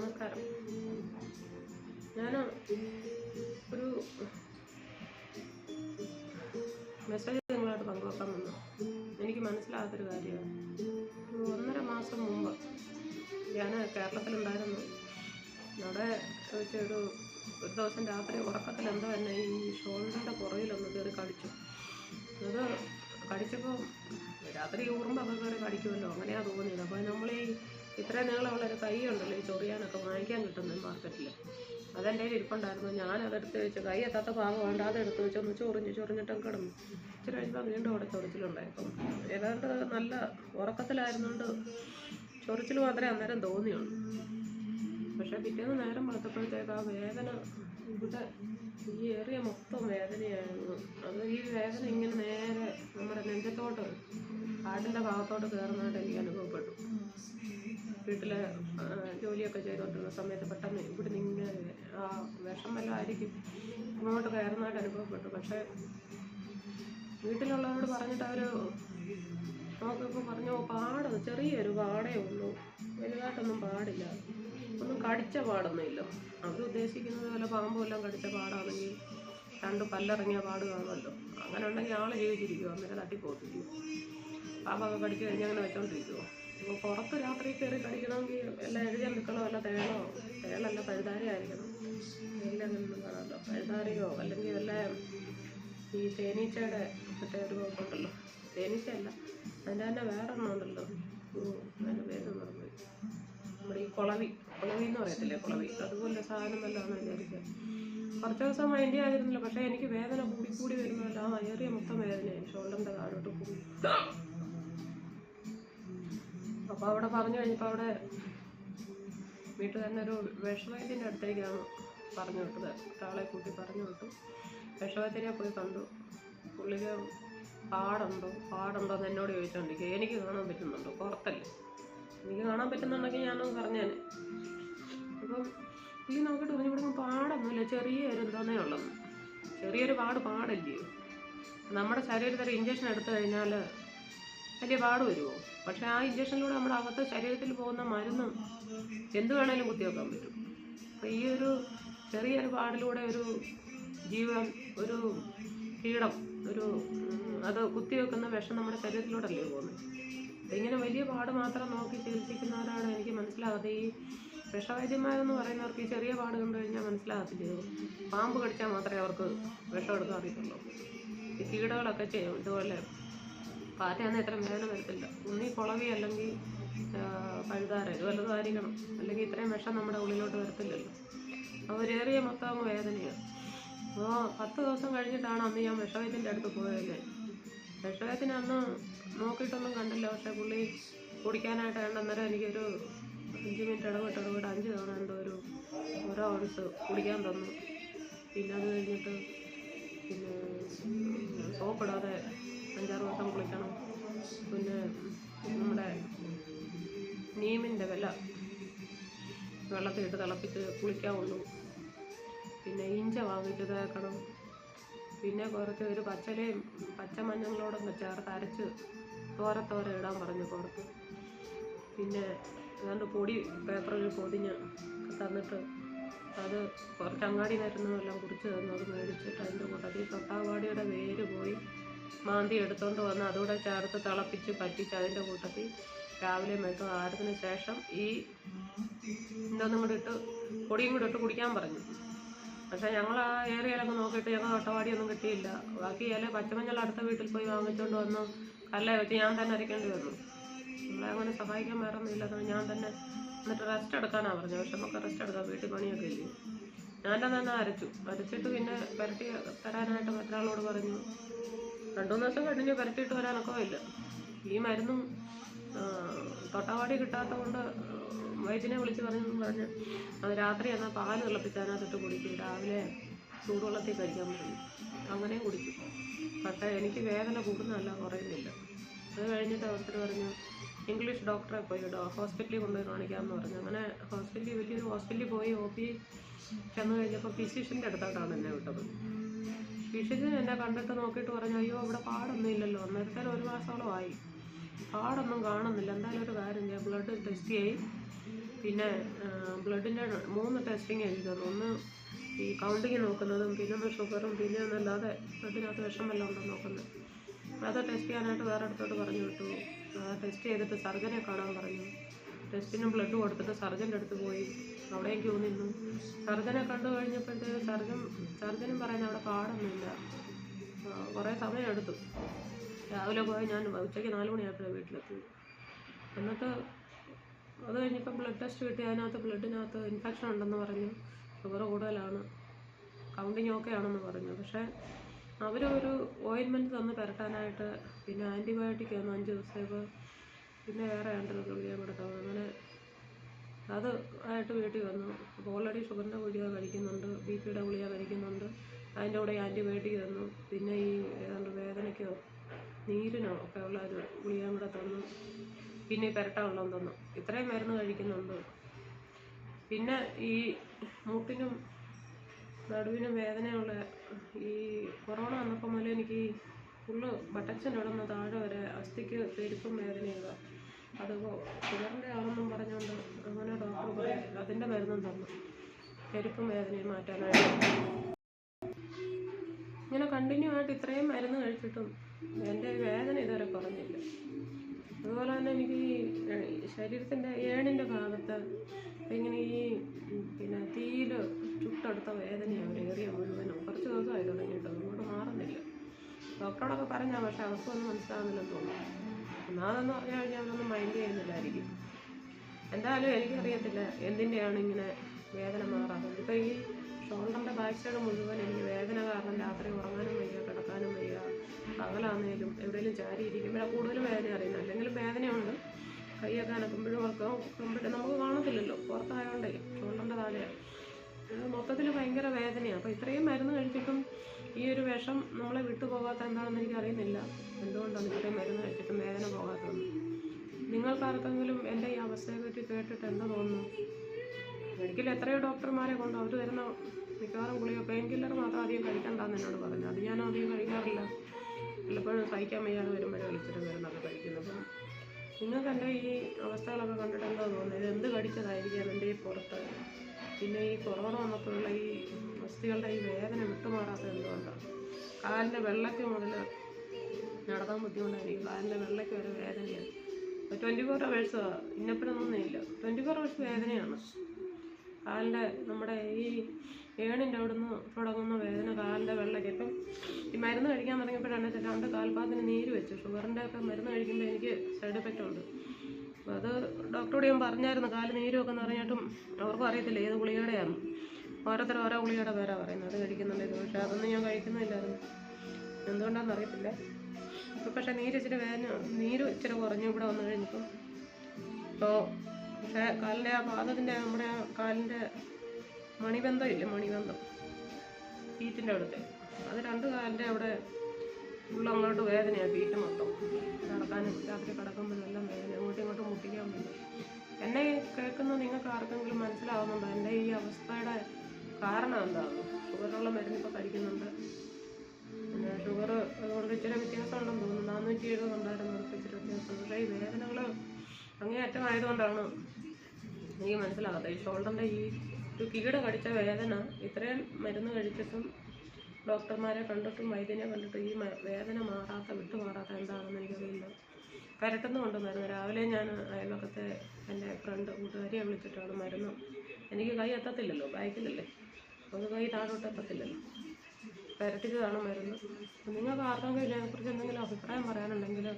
നമസ്കാരം. ഞാൻ ഒരു മെസ്സേജ് നിങ്ങളായിട്ട് പങ്കുവെക്കാൻ വന്നു എനിക്ക് മനസ്സിലാകാത്തൊരു കാര്യമാണ്. ഒന്നര മാസം മുമ്പ് ഞാൻ കേരളത്തിലുണ്ടായിരുന്നു. അവിടെ വെച്ചൊരു ഒരു ദിവസം രാത്രി ഉറക്കത്തിൽ എന്തോ എന്നെ ഈ ഷോൾഡറിന്റെ പുറകിലൊന്ന് കയറി കടിച്ചു. അത് കടിച്ചപ്പോൾ രാത്രി ഉറുമ്പൊക്കെ കയറി കടിക്കുമല്ലോ അങ്ങനെയാണ് തോന്നിയത്. അപ്പോൾ നമ്മൾ ഈ ഇത്രയും നീളമുള്ളൊരു കൈ ഉണ്ടല്ലോ ഈ ചൊറിയാനൊക്കെ വാങ്ങിക്കാൻ കിട്ടുന്നത് മാർക്കറ്റിൽ അതെന്റെ കയ്യിൽ ഇരിപ്പുണ്ടായിരുന്നു. ഞാൻ അതെടുത്ത് വെച്ച് കൈ എത്താത്ത ഭാഗം വേണ്ട അതെടുത്ത് വെച്ച് ഒന്ന് ചൊറിഞ്ഞ് ചൊറിഞ്ഞിട്ടും കിടന്നു. ഇച്ചിരി കഴിയുമ്പോൾ വീണ്ടും അവിടെ ചൊറിച്ചിലുണ്ടായി. അപ്പം ഏതാണ്ട് നല്ല ഉറക്കത്തിലായിരുന്നുകൊണ്ട് ചൊറിച്ചിൽ മാത്രമേ അന്നേരം തോന്നിയുള്ളൂ. പക്ഷേ പിറ്റേന്ന് നേരം വെളുത്തപ്പോഴത്തേക്ക് ആ വേദന ഇവിടെ ഈ ഏറിയ മൊത്തം വേദനയായിരുന്നു. അത് ഈ വേദന ഇങ്ങനെ നേരെ നമ്മുടെ നെഞ്ചത്തോട്ട് കാടിന്റെ ഭാഗത്തോട്ട് കയറുന്നതായിട്ട് എനിക്ക് അനുഭവപ്പെട്ടു. വീട്ടിൽ ജോലിയൊക്കെ ചെയ്തുകൊണ്ടിരുന്ന സമയത്ത് പെട്ടെന്ന് ഇവിടെ നിന്ന് ആ വിഷം വല്ലതായിരിക്കും അങ്ങോട്ട് കയറുന്നതായിട്ട് അനുഭവപ്പെട്ടു. പക്ഷേ വീട്ടിലുള്ളവരോട് പറഞ്ഞിട്ട് അവർ നമുക്കിപ്പോൾ പറഞ്ഞു പാട ചെറിയൊരു പാടേ ഉള്ളൂ. വലുതായിട്ടൊന്നും പാടില്ല. ഒന്നും കടിച്ച പാടൊന്നുമില്ല. അവരുദ്ദേശിക്കുന്നത് പോലെ പാമ്പുമെല്ലാം കടിച്ച പാടാണെങ്കിൽ രണ്ട് പല്ലിറങ്ങിയ പാട് കാണുമല്ലോ. അങ്ങനെ ഉണ്ടെങ്കിൽ ആൾ ജീവിച്ചിരിക്കുമോ അന്നേരം തട്ടിപ്പോത്തിരിക്കും പാമ്പൊക്കെ കടിച്ചു കഴിഞ്ഞാൽ അങ്ങനെ വെച്ചോണ്ടിരിക്കുമോ പുറത്ത് രാത്രി കയറി കടിക്കണമെങ്കിൽ വല്ല എഴുതി നിൽക്കണോ വല്ല തേളോ തേളല്ല പഴുതാര ആയിരിക്കണം തേയില അങ്ങനെയൊന്നും കാണാമല്ലോ പഴുതാരയോ? അല്ലെങ്കിൽ വല്ല ഈ തേനീച്ചയുടെ മറ്റേ ഒരു ഉണ്ടല്ലോ തേനീച്ചയല്ല അതിന്റെ തന്നെ വേറെ ഒന്നും ഉണ്ടല്ലോ അതിന്റെ പേര് മറന്നുപോയി നമ്മുടെ ഈ കുളവി കുളവി എന്ന് പറയത്തില്ലേ? കുളവി. അതുപോലെ സാധനം വല്ലതാണ് വിചാരിക്കുക കുറച്ച് ദിവസം മൈൻഡ് ആയിരുന്നില്ല പക്ഷേ എനിക്ക് വേദന കൂടി കൂടി വരുന്നതല്ല ആ ഏറിയ മൊത്തം വേദനയായി. ഷോൾഡറിന്റെ താഴോട്ട് കൂടി. അപ്പോൾ അവിടെ പറഞ്ഞു കഴിഞ്ഞപ്പോൾ അവിടെ വീട്ടിൽ തന്നെ ഒരു വിഷവൈദ്യന്റെ അടുത്തേക്കാണ് പറഞ്ഞു വിട്ടത്. ഒരാളെ കൂട്ടി പറഞ്ഞു വിട്ടു. വിഷവൈദ്യനെ പോയി കണ്ടു. പുള്ളിക്ക് പാടുണ്ടോ? പാടുണ്ടോ എന്ന് എന്നോട് ചോദിച്ചോണ്ടിരിക്കുക. എനിക്ക് കാണാൻ പറ്റുന്നുണ്ടോ? പുറത്തല്ലേ. എനിക്ക് കാണാൻ പറ്റുന്നുണ്ടെങ്കിൽ ഞാനൊന്ന് പറഞ്ഞേനെ. അപ്പം പുള്ളി നോക്കിയിട്ട് പറഞ്ഞു ഇവിടെ പാടൊന്നുമില്ല. ചെറിയൊരു എന്തോന്നേ ഉള്ളൂ. ചെറിയൊരു പാട് പാടില്ലയോ? നമ്മുടെ ശരീരത്തിൽ ഇഞ്ചക്ഷൻ എടുത്തു കഴിഞ്ഞാൽ വലിയ പാട് വരുമോ പക്ഷെ ആ ഇഞ്ചക്ഷനിലൂടെ നമ്മുടെ അകത്ത് ശരീരത്തിൽ പോകുന്ന മരുന്ന് എന്ത് വേണേലും കുത്തിവെക്കാൻ പറ്റും. അപ്പോൾ ഈ ഒരു ചെറിയൊരു പാടിലൂടെ ഒരു ജീവൻ ഒരു കീടം ഒരു അത് കുത്തിവെക്കുന്ന വിഷം നമ്മുടെ ശരീരത്തിലൂടെയല്ലേ പോകുന്നത് ഇങ്ങനെ വലിയ പാട് മാത്രം നോക്കി ചികിത്സിക്കുന്നവരാണ് എനിക്ക് മനസ്സിലാകാത്ത ഈ വിഷവൈദ്യന്മാരെന്ന് പറയുന്നവർക്ക് ഈ ചെറിയ പാട് കണ്ടു കഴിഞ്ഞാൽ മനസ്സിലാകത്തില്ല. പാമ്പ് കടിച്ചാൽ മാത്രമേ അവർക്ക് വിഷം എടുക്കാൻ അറിയത്തുള്ളൂ ഈ കീടകളൊക്കെ ചെയ്യും. ഇതുപോലെ പാറ്റയാണെങ്കിൽ ഇത്ര വേദന വരത്തില്ല. ഉണ്ണി കുളവി അല്ലെങ്കിൽ വല്ലതും ആയിരിക്കണം. അല്ലെങ്കിൽ ഇത്രയും വിഷം നമ്മുടെ ഉള്ളിലോട്ട് വരത്തില്ലല്ലോ. അവരേറിയ മൊത്തം അങ്ങ് വേദനയാണ്. അപ്പോൾ പത്ത് ദിവസം കഴിഞ്ഞിട്ടാണ് അന്ന് ഞാൻ വിഷവയത്തിന്റെ അടുത്ത് പോയത് വിഷവയത്തിന് അന്ന് നോക്കിയിട്ടൊന്നും കണ്ടില്ല. പക്ഷേ പുള്ളി കുടിക്കാനായിട്ട് വേണ്ട അന്നേരം എനിക്കൊരു അഞ്ച് മിനിറ്റ് ഇടവിട്ട് ഇടവിട്ട് അഞ്ച് തവണ എന്തോ ഒരു ഓരോ ഔൺസ് കുടിക്കാൻ തന്നു. പിന്നെ അത് കഴിഞ്ഞിട്ട് പിന്നെ സോപ്പിടാതെ അഞ്ചാറ് വട്ടം കുളിക്കണം. പിന്നെ നമ്മുടെ നീമിന്റെ വില വെള്ളത്തിലിട്ട് തിളപ്പിച്ച് കുളിക്കാവുള്ളൂ. പിന്നെ ഇഞ്ച വാങ്ങിച്ച് തേക്കണം പിന്നെ കുറച്ച് ഒരു പച്ചലയും പച്ചമഞ്ഞളോടൊക്കെ ചേർത്ത് അരച്ച് തോരത്തോര ഇടാൻ പറഞ്ഞു പുറത്ത്. പിന്നെ ഏതാണ്ട് പൊടി പേപ്പറിൽ പൊതിഞ്ഞ് തന്നിട്ട് അത് കുറച്ച് അങ്ങാടി മരുന്നും എല്ലാം കുറിച്ച് തന്നു. അത് മേടിച്ചിട്ട് അതിന്റെ കൂട്ടത്തിൽ തൊട്ടാവാടിയുടെ വേര് പോയി. മാന്തി എടുത്തുകൊണ്ട് വന്ന് അതുകൂടെ ചേർത്ത് തിളപ്പിച്ച് പറ്റിച്ച് അതിന്റെ കൂട്ടത്തിൽ രാവിലെ മെട്ടും ആഹാരത്തിന് ശേഷം ഈ ഇതൊന്നും കൂടെ ഇട്ട് പൊടിയും കൂടെ ഇട്ട് കുടിക്കാൻ പറഞ്ഞു. പക്ഷേ ഞങ്ങൾ ആ ഏറിയലൊക്കെ നോക്കിയിട്ട് ഞങ്ങൾ ഒട്ടവാടിയൊന്നും കിട്ടിയില്ല. ബാക്കി ഇല പച്ചമഞ്ഞൾ അടുത്ത വീട്ടിൽ പോയി വാങ്ങിച്ചുകൊണ്ട് വന്ന്. കല്ല വെച്ച് ഞാൻ തന്നെ അരയ്ക്കേണ്ടി വന്നു. നമ്മളെ അങ്ങനെ സഹായിക്കാൻ വേറെ ഒന്നും ഞാൻ തന്നെ എന്നിട്ട് റെസ്റ്റ് എടുക്കാനാണ് പറഞ്ഞു പക്ഷെ നമുക്ക് റെസ്റ്റ് എടുക്കാം. വീട്ടിൽ പണിയൊക്കെ ഇല്ലേ. ഞാൻ തന്നെ അരച്ചു. അരച്ചിട്ട് പിന്നെ പുരട്ടി തരാനായിട്ട് മറ്റൊരാളോട് പറഞ്ഞു. രണ്ടു മൂന്ന് ദിവസം കഴിഞ്ഞ് പുരട്ടിയിട്ട് വരാനൊക്കെ ഇല്ല ഈ മരുന്നും തൊട്ടാവാടി കിട്ടാത്ത കൊണ്ട് വൈദ്യനെ വിളിച്ച് പറഞ്ഞു പറഞ്ഞ് അത് രാത്രി എന്നാൽ പാൽ തിളപ്പിച്ചതിനകത്തിട്ട് കുടിക്കും. രാവിലെ ചൂടുവെള്ളത്തിൽ കഴിക്കാൻ പറഞ്ഞു അങ്ങനെ കുടിക്കും. പക്ഷേ എനിക്ക് വേദന കൂടുന്നതല്ല കുറയുന്നില്ല. അത് കഴിഞ്ഞിട്ട് അവസരം പറഞ്ഞു ഇംഗ്ലീഷ് ഡോക്ടറെ പോയി ഹോസ്പിറ്റലിൽ കൊണ്ടുപോയി കാണിക്കാമെന്ന് പറഞ്ഞു. അങ്ങനെ ഹോസ്പിറ്റലിൽ വലിയൊരു ഹോസ്പിറ്റലിൽ പോയി ഒ പി ചെന്ന് കഴിഞ്ഞപ്പോൾ ഫിസിഷ്യന്റെ അടുത്തോട്ടാണ് എന്നെ വിട്ടത്. ഫിസിഷ്യൻ എന്നെ കണ്ടിട്ട് നോക്കിയിട്ട് പറഞ്ഞു അയ്യോ ഇവിടെ പാടൊന്നും ഇല്ലല്ലോ. അന്നേരത്തേന് ഒരു മാസത്തോളമായി പാടൊന്നും കാണുന്നില്ല. എന്തായാലും ഒരു കാര്യം ചെയ്യാം. ബ്ലഡ് ടെസ്റ്റ് ചെയ്യും. പിന്നെ ബ്ലഡിന്റെ മൂന്ന് ടെസ്റ്റിംഗ് എഴുതി ഒന്ന് ഈ കൗണ്ടിങ് നോക്കുന്നതും പിന്നെ ഒന്ന് ഷുഗറും പിന്നെ ഒന്നല്ലാതെ ബ്ലഡിനകത്ത് വിഷം വല്ലതും ഉണ്ടോ നോക്കുന്നത്. അത് ടെസ്റ്റ് ചെയ്യാനായിട്ട് വേറെ അടുത്തോട്ട് പറഞ്ഞു വിട്ടു. ടെസ്റ്റ് ചെയ്തിട്ട് സർജനെ കാണാൻ പറഞ്ഞു. ടെസ്റ്റിന് ബ്ലഡ് കൊടുത്തിട്ട് സർജന്റെ അടുത്ത് പോയി. അവിടെയും ക്യൂ നിന്നു. സർജനെ കണ്ടു കഴിഞ്ഞപ്പോഴത്തേക്ക് സർജൻ സർജനും പറയുന്നത് അവിടെ ആ, കുറേ സമയം എടുത്തു രാവിലെ പോയി ഞാൻ ഉച്ചയ്ക്ക് നാല് മണിയായപ്പോഴാണ് വീട്ടിലെത്തി. എന്നിട്ട് അത് കഴിഞ്ഞപ്പോൾ ബ്ലഡ് ടെസ്റ്റ് കിട്ടി. അതിനകത്ത് ബ്ലഡിനകത്ത് ഇൻഫെക്ഷൻ ഉണ്ടെന്ന് പറഞ്ഞു. ഷുഗർ കൂടുതലാണ്. കൗണ്ടിങ് ഓക്കെ ആണെന്ന് പറഞ്ഞു. പക്ഷേ അവർ ഒരു ഓയിൻമെന്റ് തന്ന് പുരട്ടാനായിട്ട് പിന്നെ ആന്റിബയോട്ടിക് തന്നു അഞ്ച് ദിവസത്തേക്ക് പിന്നെ വേറെ രണ്ടൊരു ഗുളിക കൊടുക്കാം അങ്ങനെ അത് ആയിട്ട് വീട്ടിൽ വന്നു. അപ്പോൾ ഓൾറെഡി ഷുഗറിന്റെ ഗുളിക കഴിക്കുന്നുണ്ട്. ബി പിയുടെ ഗുളിക കഴിക്കുന്നുണ്ട്. അതിന്റെ കൂടെ ആന്റിബയോട്ടിക് തന്നു. പിന്നെ ഈ ഏതാണ്ട് വേദനയ്ക്കോ നീരിനോ ഒക്കെ ഉള്ള ഒരു ഗുളികയും കൂടെ തന്നു. പിന്നെ ഈ പുരട്ടാനുള്ളതും തന്നു. ഇത്രയും മരുന്ന് കഴിക്കുന്നുണ്ട്. പിന്നെ ഈ മൂട്ടിനും നടുവിനും വേദനയുള്ള ഈ കൊറോണ വന്നപ്പോൾ മുതൽ എനിക്ക് ഫുള്ള് ബട്ടച്ചൻ ഇടുന്ന താഴെ വരെ അസ്ഥിക്ക് പെരുപ്പും വേദനയുള്ള അത് ഷുഗറിന്റെ ആണെന്നും പറഞ്ഞുകൊണ്ട് അങ്ങനെ ഡോക്ടർ പറയും അതിന്റെ മരുന്നും തന്നു. പെരുപ്പും വേദനയും മാറ്റാനായിട്ട്. ഇങ്ങനെ കണ്ടിന്യൂ ആയിട്ട് ഇത്രയും മരുന്ന് കഴിച്ചിട്ടും എന്റെ വേദന ഇതുവരെ കുറഞ്ഞില്ല. അതുപോലെ തന്നെ എനിക്ക് ഈ ശരീരത്തിന്റെ ഏണിന്റെ ഭാഗത്ത് ഇങ്ങനെ ഈ പിന്നെ തീയിൽ ചുട്ടെടുത്ത വേദനയാണ് ഏറിയ മുഴുവനും. കുറച്ച് ദിവസമായി തുടങ്ങിയിട്ട് അതുകൊണ്ട് മാറുന്നില്ല. ഡോക്ടറോടൊക്കെ പറഞ്ഞാൽ പക്ഷെ അവർക്കൊന്നും മനസ്സിലാകുന്നില്ലെന്ന് തോന്നുന്നു. ഒന്നാമതെന്ന് പറഞ്ഞു കഴിഞ്ഞാൽ അവരൊന്നും മൈൻഡ് ചെയ്യുന്നില്ലായിരിക്കും. എന്തായാലും എനിക്കറിയത്തില്ല എന്തിന്റെയാണ് ഇങ്ങനെ വേദന മാറാത്തത്. ഇപ്പോൾ ഈ ബാക്ക് സൈഡ് മുഴുവൻ എനിക്ക് വേദന കാരണം രാത്രി ഉറങ്ങാനും വയ്യ കിടക്കാനും വയ്യ. പകലാന്നേലും എവിടെയെങ്കിലും ചാരി ഇരിക്കുമ്പോഴാണ് കൂടുതലും വേദന അറിയുന്നത്. അല്ലെങ്കിലും വേദനയുണ്ട്. കൈയൊക്കെ അനക്കുമ്പോഴും ഒക്കെ കുമ്പിട്ട് നമുക്ക് കാണത്തില്ലല്ലോ. പുറത്തായതുകൊണ്ടേ ഷോൾഡറിന്റെ താഴെയാണ് മൊത്തത്തിൽ ഭയങ്കര വേദനയാണ് അപ്പോൾ ഇത്രയും മരുന്ന് കഴിച്ചിട്ടും ഈ ഒരു വിഷം നമ്മളെ വിട്ടുപോകാത്ത എന്താണെന്ന് എനിക്ക് അറിയുന്നില്ല. എന്തുകൊണ്ടാണ് ഇത്രയും മരുന്ന് കഴിച്ചിട്ടും വേദന പോകാത്തതെന്ന്? നിങ്ങൾക്കാർക്കെങ്കിലും എന്റെ ഈ അവസ്ഥയെപ്പറ്റി കേട്ടിട്ട് എന്താ തോന്നുന്നു മെഡിക്കൽ എത്രയോ ഡോക്ടർമാരെ കൊണ്ട് അവർ തരുന്ന മിക്കവാറും ഗുളിക പെയിൻ കില്ലർ മാത്രം അധികം കഴിക്കണ്ടെന്ന് എന്നോട് പറഞ്ഞു. അത് ഞാൻ അധികം കഴിക്കാറില്ല. വല്ലപ്പോഴും സഹിക്കാൻ വയ്യാതെ വരുമ്പോൾ വിളിച്ചിട്ട് വരുന്നൊക്കെ കഴിക്കുന്നു അപ്പം നിങ്ങൾക്ക് എന്റെ ഈ അവസ്ഥകളൊക്കെ കണ്ടിട്ട് എന്താ തോന്നുന്നത്? ഇത് എന്ത് കടിച്ചതായിരിക്കാം എന്റെ ഈ പുറത്ത്? പിന്നെ ഈ കൊറോണ വന്നപ്പോഴുള്ള ഈ അസ്ഥികളുടെ ഈ വേദന വിട്ടുമാറാത്ത എന്തുകൊണ്ടാണ് കാലിന്റെ വെള്ളയ്ക്ക് മുതൽ നടക്കാൻ ബുദ്ധിമുട്ടായിരിക്കും. കാലിന്റെ വെള്ളയ്ക്ക് വരെ വേദനയാണ്. ട്വന്റി ഫോർ അവേഴ്സ് ഇന്നപ്പോഴൊന്നും ഇല്ല ട്വന്റി ഫോർ അവേഴ്സ് വേദനയാണ്. കാലിന്റെ നമ്മുടെ ഈ ഏണിന്റെ അവിടുന്ന് തുടങ്ങുന്ന വേദന കാലിന്റെ വെള്ളയ്ക്ക്. ഇപ്പം ഈ മരുന്ന് കഴിക്കാൻ തുടങ്ങിയപ്പോഴാണ് രണ്ട് കാൽപാദത്തിന് നീര് വെച്ചു. ഷുഗറിന്റെ ഒക്കെ മരുന്ന് കഴിക്കുമ്പോൾ എനിക്ക് സൈഡ് എഫക്റ്റ് ഉണ്ട്. അപ്പോൾ അത് ഡോക്ടറോട് ഞാൻ പറഞ്ഞായിരുന്നു കാൽ നീരുമൊക്കെ എന്ന് പറഞ്ഞിട്ടും അവർക്കും അറിയത്തില്ല ഏത് ഗുളികയുടെയാണ് ഓരോരുത്തർ ഓരോ ഗുളികയുടെ പേരാ പറയുന്നത്. അത് കഴിക്കുന്നുണ്ട് പക്ഷേ അതൊന്നും ഞാൻ കഴിക്കുന്നില്ലായിരുന്നു. എന്തുകൊണ്ടാണെന്ന് അറിയത്തില്ല. ഇപ്പം പക്ഷേ നീര് ഇച്ചിരി വേദന നീര് ഇച്ചിരി കുറഞ്ഞു ഇവിടെ വന്നു കഴിഞ്ഞപ്പം. അപ്പോൾ പക്ഷേ കാലിന്റെ ആ പാദത്തിന്റെ നമ്മുടെ ആ കാലിന്റെ മണിബന്ധം ഇല്ലേ മണിബന്ധം പീറ്റിന്റെ അടുത്ത്. അത് രണ്ട് കാലിന്റെ അവിടെ ഉള്ള അങ്ങോട്ട് വേദനയാണ് ഫീറ്റ് മൊത്തം. നടക്കാനും രാത്രി കിടക്കുമ്പോഴും എല്ലാം വേദന. അങ്ങോട്ടും ഇങ്ങോട്ടും മുട്ടിക്കാൻ പറ്റും എന്നെ കേൾക്കുന്ന നിങ്ങൾക്ക് ആർക്കെങ്കിലും മനസ്സിലാവുന്നുണ്ടോ? എന്റെ ഈ അവസ്ഥയുടെ കാരണം എന്താണ് ഷുഗറുള്ള മരുന്നിപ്പോൾ കഴിക്കുന്നുണ്ട്. പിന്നെ ഷുഗർ അതുകൊണ്ട് ഇച്ചിരി വ്യത്യാസം ഉണ്ടെന്ന് തോന്നുന്നു. നാനൂറ്റി എഴുപത് ഉണ്ടായിരുന്നു ഇച്ചിരി വ്യത്യാസം പക്ഷേ ഈ വേദനകൾ അങ്ങേയറ്റം ആയതുകൊണ്ടാണ് എനിക്ക് മനസ്സിലാകാത്തത് ഈ ഷോൾഡറിന്റെ ഈ ഒരു കീട കടിച്ച വേദന ഇത്രയും മരുന്ന് കഴിച്ചിട്ടും ഡോക്ടർമാരെ കണ്ടിട്ടും വൈദ്യനെ കണ്ടിട്ടും ഈ വേദന മാറാത്ത വിട്ടുമാറാത്ത എന്താണെന്ന് എനിക്കറിയില്ല. പരട്ടുന്ന മരുന്ന് രാവിലെ ഞാൻ അയൽവക്കത്തെ എന്റെ ഫ്രണ്ട് കൂട്ടുകാരിയെ വിളിച്ചിട്ടാണ് മരുന്ന്. എനിക്ക് കൈ എത്തത്തില്ലല്ലോ ബാക്കിലല്ലേ? അത് കൈ താഴോട്ട് എത്തത്തില്ലല്ലോ. പരട്ടിച്ചതാണ് മരുന്ന്. നിങ്ങൾക്ക് ആർക്കെങ്കിലും ഇതിനെക്കുറിച്ച് എന്തെങ്കിലും അഭിപ്രായം പറയാനുണ്ടെങ്കിൽ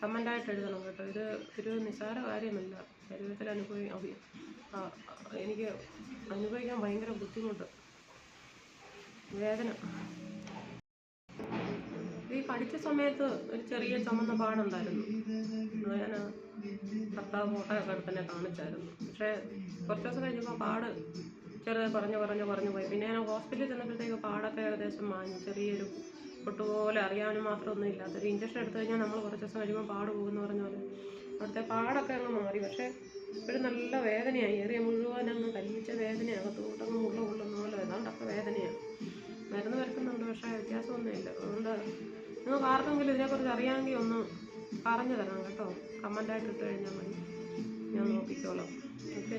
കമന്റായിട്ട് എഴുതണം കേട്ടോ. ഇത് ഒരു നിസ്സാര കാര്യമല്ല. ശരീരത്തിൽ അനുഭവി അഭി എനിക്ക് അനുഭവിക്കാൻ ഭയങ്കര ബുദ്ധിമുട്ട്. വേദന. ഈ പഠിച്ച സമയത്ത് ഒരു ചെറിയ ചുമന്ന പാടുണ്ടായിരുന്നു. ഞാൻ ഭർത്താവ് ഫോട്ടോയൊക്കെ എടുത്ത് തന്നെ കാണിച്ചായിരുന്നു. പക്ഷേ കുറച്ച് ദിവസം കഴിഞ്ഞപ്പോൾ പാട് ചെറുത് കുറഞ്ഞ് കുറഞ്ഞ് കുറഞ്ഞ് പോയി. പിന്നെ ഞാൻ ഹോസ്പിറ്റലിൽ ചെന്നപ്പോഴത്തേക്ക് പാടൊക്കെ ഏകദേശം മാഞ്ഞു. ചെറിയൊരു പൊട്ടുപോലെ അറിയാനും മാത്രമൊന്നും ഇല്ലാത്തൊരു ഇഞ്ചക്ഷൻ എടുത്തു കഴിഞ്ഞാൽ നമ്മൾ കുറച്ച് ദിവസം കഴിയുമ്പോൾ പാട് പോകുമെന്ന് പറഞ്ഞ പോലെ. അവിടുത്തെ പാടൊക്കെ അങ്ങ് മാറി. പക്ഷേ ഒരു നല്ല വേദനയാണ് ഏറിയ മുഴുവൻ അങ്ങ് കല്ലിച്ച വേദനയാണ് അകത്തോട്ടങ്ങ് ഉള്ള ഉള്ളുന്ന പോലെ ഏതാണ്ടൊക്കെ വേദനയാണ് മരുന്ന് വരക്കുന്നുണ്ട് പക്ഷേ വ്യത്യാസമൊന്നുമില്ല അതുകൊണ്ട് നിങ്ങൾക്ക് ആർക്കെങ്കിലും ഇതിനെക്കുറിച്ച് അറിയാമെങ്കിൽ ഒന്ന് പറഞ്ഞു തരണം കേട്ടോ. കമന്റായിട്ട് ഇട്ട് കഴിഞ്ഞാൽ മതി. ഞാൻ നോക്കിക്കോളാം. ഓക്കെ?